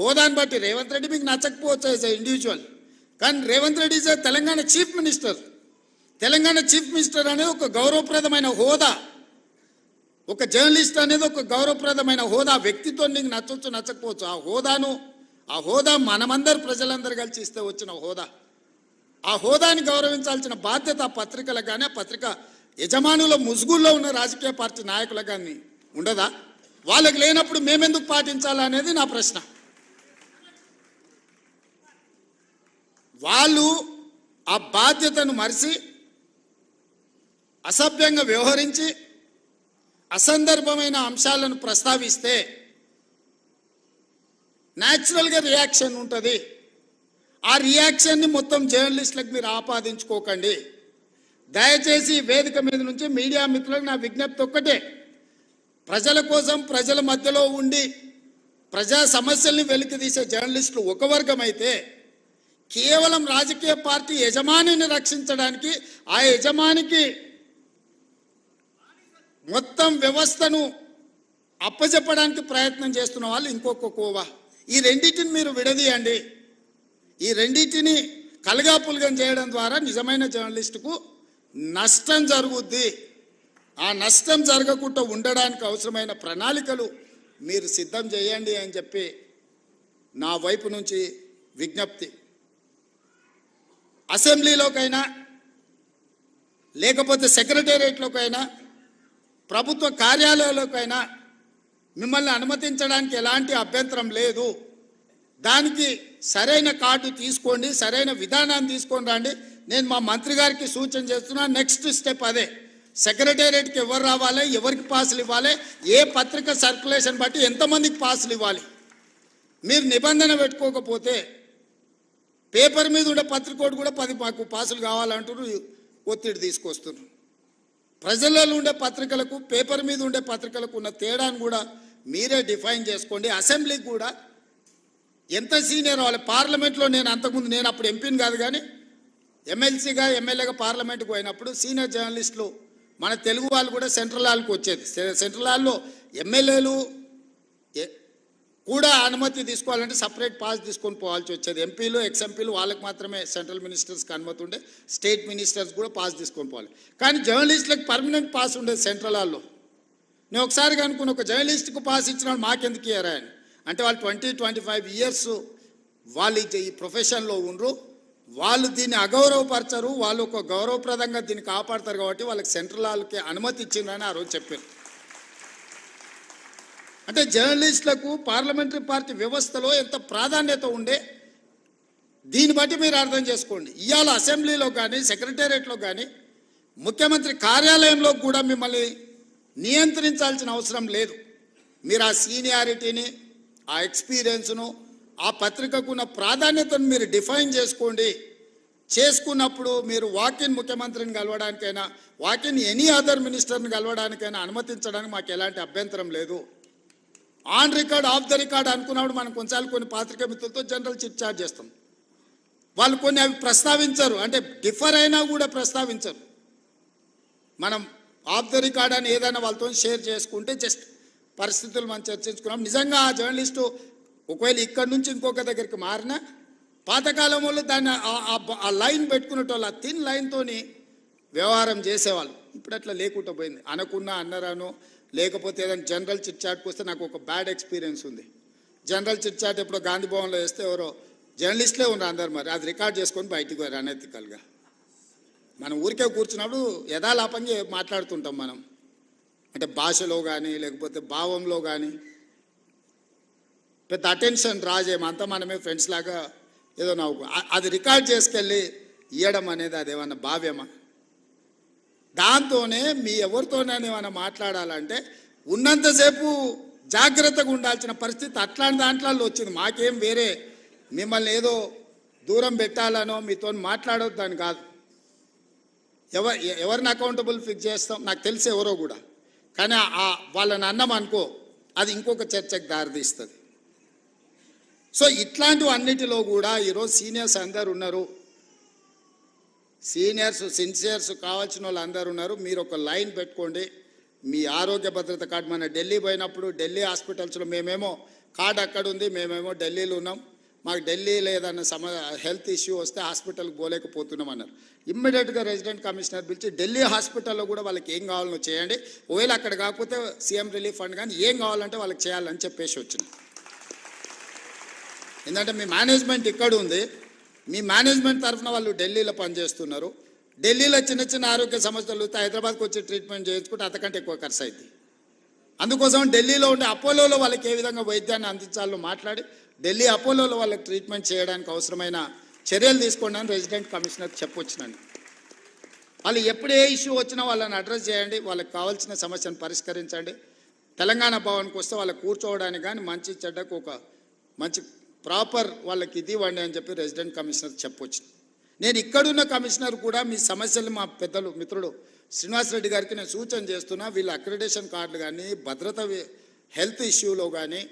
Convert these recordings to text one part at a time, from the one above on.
హోదాని బట్టి రేవంత్ రెడ్డి మీకు నచ్చకపోవచ్చు యాజ్ ఇండివిజువల్ కానీ Revanth Reddy is Telangana chief minister Telangana chief minister అనేది ఒక గౌరవప్రదమైన హోదా. ఒక జర్నలిస్ట్ అనేది ఒక గౌరవప్రదమైన హోదా. వ్యక్తితో నీకు నచ్చవచ్చు నచ్చకపోవచ్చు. ఆ హోదాను ఆ హోదా మనమందరు ప్రజలందరూ కలిసి ఇస్తే వచ్చిన హోదా. ఆ హోదాని గౌరవించాల్సిన బాధ్యత ఆ పత్రికలకు కానీ ఆ పత్రిక యజమానుల ముసుగుల్లో ఉన్న రాజకీయ పార్టీ నాయకులకు కానీ ఉండదా? వాళ్ళకి లేనప్పుడు మేమెందుకు పాటించాలనేది నా ప్రశ్న. వాళ్ళు ఆ బాధ్యతను మరిచి అసభ్యంగా వ్యవహరించి అసందర్భమైన అంశాలను ప్రస్తావిస్తే న్యాచురల్గా రియాక్షన్ ఉంటుంది. ఆ రియాక్షన్ని మొత్తం జర్నలిస్టులకు మీరు ఆపాదించుకోకండి. దయచేసి వేదిక మీద నుంచి మీడియా మిత్రులకు నా విజ్ఞప్తి ఒక్కటే. ప్రజల కోసం ప్రజల మధ్యలో ఉండి ప్రజా సమస్యల్ని వెలికి తీసే జర్నలిస్టులు ఒక వర్గం అయితే కేవలం రాజకీయ పార్టీ యజమానిని రక్షించడానికి ఆ యజమానికి మొత్తం వ్యవస్థను అప్పచెప్పడానికి ప్రయత్నం చేస్తున్న వాళ్ళు ఇంకొక కోవా. ఈ రెండింటిని మీరు విడదీయండి. ఈ రెండింటిని కలగాపులగం చేయడం ద్వారా నిజమైన జర్నలిస్టుకు నష్టం జరుగుద్ది. ఆ నష్టం జరగకుండా ఉండడానికి అవసరమైన ప్రణాళికలు మీరు సిద్ధం చేయండి అని చెప్పి నా వైపు నుంచి విజ్ఞప్తి. అసెంబ్లీలోకైనా లేకపోతే సెక్రటేరియట్లోకైనా ప్రభుత్వ కార్యాలయాలకైనా మిమ్మల్ని అనుమతించడానికి ఎలాంటి అభ్యంతరం లేదు. దానికి సరైన కార్డు తీసుకోండి సరైన విధానాన్ని తీసుకొని రండి. నేను మా మంత్రి గారికి సూచన చేస్తున్నా నెక్స్ట్ స్టెప్ అదే. సెక్రటేరియట్కి ఎవరు రావాలి ఎవరికి పాసులు ఇవ్వాలి ఏ పత్రిక సర్క్యులేషన్ బట్టి ఎంతమందికి పాసులు ఇవ్వాలి. మీరు నిబంధన పెట్టుకోకపోతే పేపర్ మీద ఉండే పత్రికోడు కూడా పది మాకు పాసులు కావాలంటున్నారు ఒత్తిడి తీసుకొస్తున్నారు. ప్రజలలో ఉండే పత్రికలకు పేపర్ మీద ఉండే పత్రికలకు ఉన్న తేడాను కూడా మీరే డిఫైన్ చేసుకోండి. అసెంబ్లీకి కూడా ఎంత సీనియర్ వాళ్ళు పార్లమెంట్లో నేను అంతకుముందు నేను అప్పుడు ఎంపీని కాదు కానీ ఎమ్మెల్సీగా ఎమ్మెల్యేగా పార్లమెంట్కి పోయినప్పుడు సీనియర్ జర్నలిస్టులు మన తెలుగు వాళ్ళు కూడా సెంట్రల్ హాల్కి వచ్చేది. సెంట్రల్ హాల్లో ఎమ్మెల్యేలు కూడా అనుమతి తీసుకోవాలంటే సపరేట్ పాస్ తీసుకొని పోవాల్సి వచ్చేది. ఎంపీలు ఎక్స్ ఎంపీలు వాళ్ళకి మాత్రమే సెంట్రల్ మినిస్టర్స్కి అనుమతి ఉండే స్టేట్ మినిస్టర్స్ కూడా పాస్ తీసుకొని పోవాలి. కానీ జర్నలిస్టులకు పర్మనెంట్ పాస్ ఉండేది సెంట్రల్ హాల్లో. నేను ఒకసారి అనుకున్న ఒక జర్నలిస్ట్కు పాస్ ఇచ్చిన వాళ్ళు మాకెందుకు ఇయ్యారా అని? అంటే వాళ్ళు ట్వంటీ ట్వంటీ ఫైవ్ ఇయర్స్ వాళ్ళు ఈ- ఈ ప్రొఫెషన్లో ఉండరు. వాళ్ళు దీన్ని అగౌరవపరచరు. వాళ్ళు ఒక గౌరవప్రదంగా దీన్ని కాపాడతారు కాబట్టి వాళ్ళకి సెంట్రల్ హాల్కి అనుమతి ఇచ్చిందని ఆ రోజు చెప్పారు. అంటే జర్నలిస్టులకు పార్లమెంటరీ పార్టీ వ్యవస్థలో ఎంత ప్రాధాన్యత ఉండే దీన్ని బట్టి మీరు అర్థం చేసుకోండి. ఇవాళ అసెంబ్లీలో కానీ సెక్రటేరియట్లో కానీ ముఖ్యమంత్రి కార్యాలయంలో కూడా మిమ్మల్ని నియంత్రించాల్సిన అవసరం లేదు. మీరు ఆ సీనియారిటీని ఆ ఎక్స్పీరియన్స్ను ఆ పత్రికకు ఉన్న ప్రాధాన్యతను మీరు డిఫైన్ చేసుకోండి. చేసుకున్నప్పుడు మీరు వాకిన్ ముఖ్యమంత్రిని కలవడానికైనా వాకిన్ ఎనీ అదర్ మినిస్టర్ని కలవడానికైనా అనుమతించడానికి మాకు ఎలాంటి అభ్యంతరం లేదు. On record off the record అనుకున్నప్పుడు మనం కొన్నిసార్లు కొన్ని పాత్రికా మిత్రులతో జనరల్ చిట్ చాట్ చేస్తాం. వాళ్ళు కొన్ని అవి ప్రస్తావించరు. అంటే డిఫర్ అయినా కూడా ప్రస్తావించరు. మనం ఆఫ్ ద రికార్డ్ అని ఏదైనా వాళ్ళతో షేర్ చేసుకుంటే జస్ట్ పరిస్థితులు మనం చర్చించుకున్నాం. నిజంగా ఆ జర్నలిస్టు ఒకవేళ ఇక్కడి నుంచి ఇంకొక దగ్గరికి మారిన పాతకాలం వాళ్ళు దాన్ని ఆ- లైన్ పెట్టుకునేటోళ్ళు ఆ థిన్ లైన్తోని వ్యవహారం చేసేవాళ్ళు. ఇప్పుడు అట్లా లేకుండా పోయింది. అనకున్నా అన్నరాను లేకపోతే ఏదైనా జనరల్ చిట్ చాట్కి వస్తే నాకు ఒక బ్యాడ్ ఎక్స్పీరియన్స్ ఉంది. జనరల్ చిట్ చాట్ ఎప్పుడో గాంధీ భవన్లో వేస్తే ఎవరో జర్నలిస్ట్లే ఉన్నారు అందరు మరి. అది రికార్డ్ చేసుకొని బయటికి పోయారు అనెతికల్గా మనం ఊరికే కూర్చున్నప్పుడు యథాలాపంగా మాట్లాడుతుంటాం మనం. అంటే భాషలో కానీ లేకపోతే భావంలో కానీ పెద్ద అటెన్షన్ రాజేమంతా అంతా మనమే ఫ్రెండ్స్ లాగా ఏదో నవ్వుకో. అది రికార్డ్ చేసుకెళ్ళి ఇవ్వడం అనేది అది ఏమన్నా భావ్యమా? దాంతోనే మీ ఎవరితోనైనా ఏమైనా మాట్లాడాలంటే ఉన్నంతసేపు జాగ్రత్తగా ఉండాల్సిన పరిస్థితి అట్లాంటి దాంట్లో వచ్చింది. మాకేం వేరే మిమ్మల్ని ఏదో దూరం పెట్టాలనో మీతో మాట్లాడొద్దని కాదు. ఎవ ఎవరిని అకౌంటబుల్ ఫిక్స్ చేస్తాం? నాకు తెలిసి ఎవరో కూడా. కానీ ఆ- వాళ్ళని అన్నం అనుకో అది ఇంకొక చర్చకు దారితీస్తుంది. సో ఇట్లాంటివన్నిటిలో కూడా ఈరోజు సీనియర్స్ అందరు ఉన్నారు. సీనియర్స్ సిన్సియర్స్ కావాల్సిన వాళ్ళు అందరు ఉన్నారు. మీరు ఒక లైన్ పెట్టుకోండి. మీ ఆరోగ్య భద్రత కార్డు. మన ఢిల్లీ పోయినప్పుడు ఢిల్లీ హాస్పిటల్స్లో మేమేమో కార్డు అక్కడ ఉంది. మేమేమో ఢిల్లీలో ఉన్నాం. మాకు ఢిల్లీ లేదన్న సమ హెల్త్ ఇష్యూ వస్తే హాస్పిటల్కి పోలేకపోతున్నాం అన్నారు. ఇమ్మీడియట్గా రెసిడెంట్ కమిషనర్ పిలిచి ఢిల్లీ హాస్పిటల్లో కూడా వాళ్ళకి ఏం కావాలనో చేయండి. ఒకవేళ అక్కడ కాకపోతే సీఎం రిలీఫ్ ఫండ్ కానీ ఏం కావాలంటే వాళ్ళకి చేయాలని చెప్పేసి వచ్చింది ఎందుకంటే మీ మేనేజ్మెంట్ ఇక్కడ ఉంది. మీ మేనేజ్మెంట్ తరఫున వాళ్ళు ఢిల్లీలో పనిచేస్తున్నారు. ఢిల్లీలో చిన్న చిన్న ఆరోగ్య సమస్యలు వస్తే హైదరాబాద్కి వచ్చి ట్రీట్మెంట్ చేయించుకుంటే అంతకంటే ఎక్కువ ఖర్చు అవుతుంది అందుకోసం ఢిల్లీలో ఉండే అపోలోలో వాళ్ళకి ఏ విధంగా వైద్యాన్ని అందించాలో మాట్లాడి ఢిల్లీ అపోలోలో వాళ్ళకి ట్రీట్మెంట్ చేయడానికి అవసరమైన చర్యలు తీసుకోండి అని రెసిడెంట్ కమిషనర్ చెప్పొచ్చినండి. వాళ్ళు ఎప్పుడు ఏ ఇష్యూ వచ్చినా వాళ్ళని అడ్రస్ చేయండి వాళ్ళకి కావాల్సిన సమస్యను పరిష్కరించండి. తెలంగాణ భవన్కి వస్తే వాళ్ళకి కూర్చోవడానికి కానీ మంచి చెడ్డకు ఒక మంచి ప్రాపర్ వాళ్ళకి ఇది ఇవ్వండి అని చెప్పి రెసిడెంట్ కమిషనర్ చెప్పొచ్చు. నేను ఇక్కడున్న కమిషనర్ కూడా మీ సమస్యలు మా పెద్దలు మిత్రుడు శ్రీనివాసరెడ్డి గారికి నేను సూచన చేస్తున్నా వీళ్ళ అక్రిడేషన్ కార్డులు కానీ భద్రత హెల్త్ ఇష్యూలో కానీ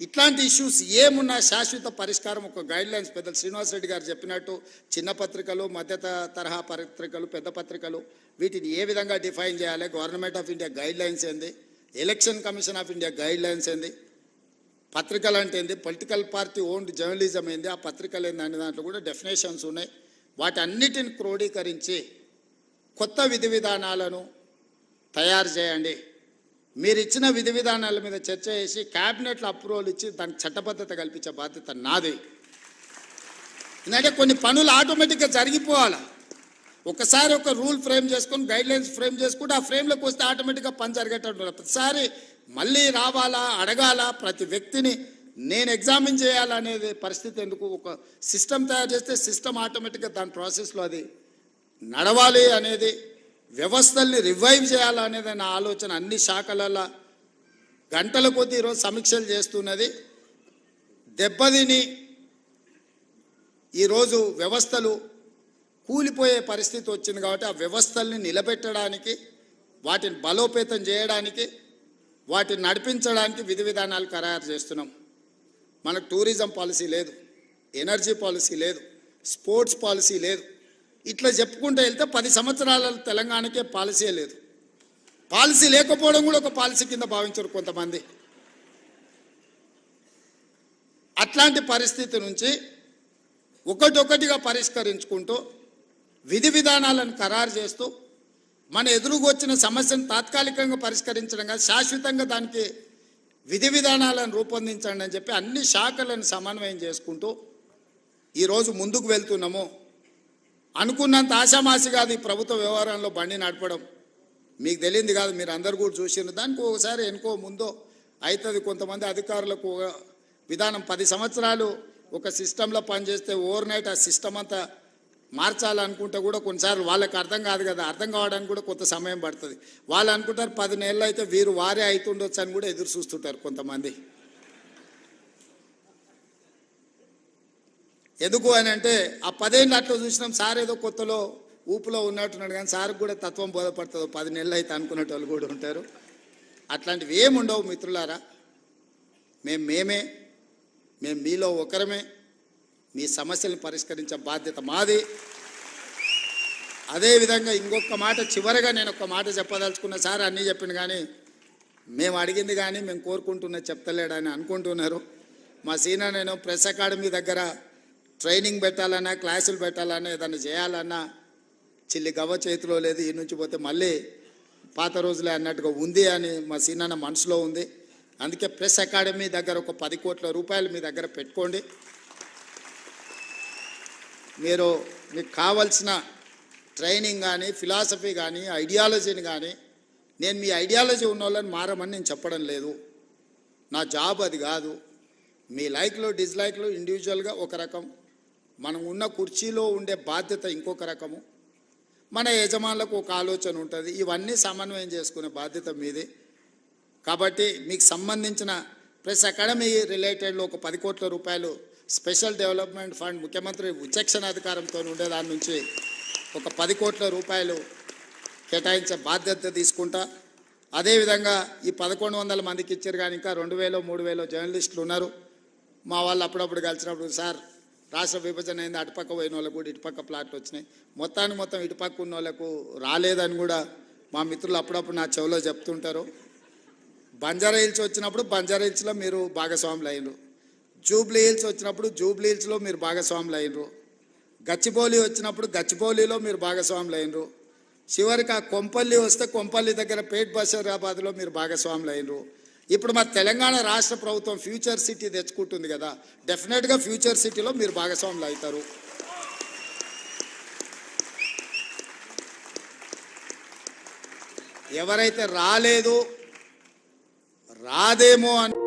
ఇట్లాంటి ఇష్యూస్ ఏమున్నా శాశ్వత పరిష్కారం ఒక గైడ్ లైన్స్ పెద్దలు శ్రీనివాసరెడ్డి గారు చెప్పినట్టు చిన్న పత్రికలు మధ్య తరహా పత్రికలు పెద్ద పత్రికలు వీటిని ఏ విధంగా డిఫైన్ చేయాలి? Government of India guidelines ఏంది? Election commission of India guidelines ఏంది? పత్రికలు అంటే ఏంది? పొలిటికల్ పార్టీ ఓన్డ్ జర్నలిజం ఏంది? ఆ పత్రికలు ఏంది? అనే దాంట్లో కూడా డెఫినేషన్స్ ఉన్నాయి. వాటి అన్నిటిని క్రోడీకరించి కొత్త విధి విధానాలను తయారు చేయండి. మీరు ఇచ్చిన విధి విధానాల మీద చర్చ చేసి క్యాబినెట్లో అప్రూవల్ ఇచ్చి దానికి చట్టబద్ధత కల్పించే బాధ్యత నాది. ఎందుకంటే కొన్ని పనులు ఆటోమేటిక్గా జరిగిపోవాలి. ఒకసారి ఒక రూల్ ఫ్రేమ్ చేసుకొని గైడ్లైన్స్ ఫ్రేమ్ చేసుకుంటే ఆ ఫ్రేమ్లోకి వస్తే ఆటోమేటిక్గా పని జరిగేటట్టు ప్రతిసారి మళ్ళీ రావాలా అడగాల ప్రతి వ్యక్తిని? నేను ఎగ్జామిన్ చేయాలనేది పరిస్థితి ఎందుకు? ఒక సిస్టమ్ తయారు చేస్తే సిస్టమ్ ఆటోమేటిక్గా దాని ప్రాసెస్లో అది నడవాలి అనేది వ్యవస్థల్ని రివైవ్ చేయాలనేది నా ఆలోచన అన్ని శాఖలలో గంటల కొద్దీ ఈరోజు సమీక్షలు చేస్తున్నది. దెబ్బతిని ఈరోజు వ్యవస్థలు కూలిపోయే పరిస్థితి వచ్చింది కాబట్టి ఆ వ్యవస్థల్ని నిలబెట్టడానికి వాటిని బలోపేతం చేయడానికి వాటిని నడిపించడానికి విధి విధానాలు ఖరారు చేస్తున్నాం. మనకు టూరిజం పాలసీ లేదు ఎనర్జీ పాలసీ లేదు స్పోర్ట్స్ పాలసీ లేదు. ఇట్లా చెప్పుకుంటూ వెళ్తే పది సంవత్సరాల తెలంగాణకే పాలసీ లేదు. పాలసీ లేకపోవడం కూడా ఒక పాలసీ కింద భావించరు కొంతమంది. అట్లాంటి పరిస్థితి నుంచి ఒకటొకటిగా పరిష్కరించుకుంటూ విధి విధానాలను ఖరారు చేస్తూ మన ఎదురుకు వచ్చిన సమస్యను తాత్కాలికంగా పరిష్కరించడంగా శాశ్వతంగా దానికి విధి విధానాలను రూపొందించండి అని చెప్పి అన్ని శాఖలను సమన్వయం చేసుకుంటూ ఈరోజు ముందుకు వెళ్తున్నాము. అనుకున్నంత ఆశామాసి కాదు ఈ ప్రభుత్వ వ్యవహారంలో బండి నడపడం. మీకు తెలియంది కాదు మీరు అందరు కూడా చూసిండ్రు. దానికి ఒకసారి ఎనుకో ముందో అవుతుంది. కొంతమంది అధికారులకు విధానం పది సంవత్సరాలు ఒక సిస్టంలో పనిచేస్తే ఓవర్ నైట్ ఆ సిస్టమ్ అంతా మార్చాలనుకుంటే కూడా కొన్నిసార్లు వాళ్ళకి అర్థం కాదు కదా. అర్థం కావడానికి కూడా కొంత సమయం పడుతుంది. వాళ్ళు అనుకుంటారు పది నెలలు అయితే వీరు వారే అవుతుండొచ్చు అని కూడా ఎదురు చూస్తుంటారు కొంతమంది. ఎందుకు అని అంటే ఆ పదేళ్ళు అట్లా చూసినాం సార్ ఏదో కొత్తలో ఊపులో ఉన్నట్టున్నాడు కానీ సార్కి కూడా తత్వం బోధపడుతుంది. పది నెలలు అయితే అనుకునే వాళ్ళు కూడా ఉంటారు. అట్లాంటివి ఏముండవు మిత్రులారా. మేము మేమే మేము మీలో ఒకరమే. మీ సమస్యలను పరిష్కరించే బాధ్యత మాది. అదేవిధంగా ఇంకొక మాట చివరగా నేను ఒక మాట చెప్పదలుచుకున్న సార్ అన్నీ చెప్పిన కానీ మేము అడిగింది కానీ మేము కోరుకుంటున్న చెప్తలేడని అనుకుంటున్నారు. మా సీనియర్ నేను ప్రెస్ అకాడమీ దగ్గర ట్రైనింగ్ పెట్టాలన్నా క్లాసులు పెట్టాలన్నా ఏదైనా చేయాలన్నా చిల్లి గవ్వ చేతిలో లేదు ఈ నుంచి పోతే మళ్ళీ పాత రోజులే అన్నట్టుగా ఉంది అని మా సీనన్న మనసులో ఉంది. అందుకే ప్రెస్ అకాడమీ దగ్గర ఒక పది కోట్ల రూపాయలు మీ దగ్గర పెట్టుకోండి. మీరు మీకు కావలసిన ట్రైనింగ్ కానీ ఫిలాసఫీ కానీ ఐడియాలజీని కానీ నేను మీ ఐడియాలజీ ఉన్న వాళ్ళని మారమని నేను చెప్పడం లేదు. నా జాబ్ అది కాదు. మీ లైక్లు డిస్లైక్లు ఇండివిజువల్గా ఒక రకం. మనం ఉన్న కుర్చీలో ఉండే బాధ్యత ఇంకొక రకము. మన యజమానులకు ఒక ఆలోచన ఉంటుంది. ఇవన్నీ సమన్వయం చేసుకునే బాధ్యత మీది. కాబట్టి మీకు సంబంధించిన ప్లస్ అకాడమీ రిలేటెడ్లో ఒక పది కోట్ల రూపాయలు స్పెషల్ డెవలప్మెంట్ ఫండ్ ముఖ్యమంత్రి విచక్షణ అధికారంతో ఉండేదాని నుంచి ఒక పది కోట్ల రూపాయలు కేటాయించే బాధ్యత తీసుకుంటా. అదేవిధంగా ఈ పదకొండు వందల మందికి ఇచ్చారు కానీ ఇంకా రెండు వేలు మూడు వేలు జర్నలిస్టులు ఉన్నారు. మా వాళ్ళు అప్పుడప్పుడు కలిసినప్పుడు సార్ రాష్ట్ర విభజన అయింది అటుపక్క పోయిన వాళ్ళకు కూడా ఇటుపక్క ప్లాట్లు వచ్చినాయి. మొత్తాన్ని మొత్తం ఇటుపక్క ఉన్న వాళ్ళకు రాలేదని కూడా మా మిత్రులు అప్పుడప్పుడు నా చెవిలో చెప్తుంటారు. బంజారా హిల్స్ వచ్చినప్పుడు బంజారా హిల్స్లో మీరు భాగస్వాములు అయినరు. జూబ్లీ హిల్స్ వచ్చినప్పుడు జూబ్లీ హిల్స్లో మీరు భాగస్వాములు అయినరు. గచ్చిబౌలి వచ్చినప్పుడు గచ్చిబౌలిలో మీరు భాగస్వాములు అయినరు. చివరికి ఆ కొంపల్లి వస్తే కొంపల్లి దగ్గర పేట్ బషీరాబాద్లో మీరు భాగస్వాములు అయినరు. ఇప్పుడు మా తెలంగాణ రాష్ట్ర ప్రభుత్వం ఫ్యూచర్ సిటీ తెచ్చుకుంటుంది కదా డెఫినెట్గా ఫ్యూచర్ సిటీలో మీరు భాగస్వాములు అవుతారు. ఎవరైతే రాలేదు రాదేమో అని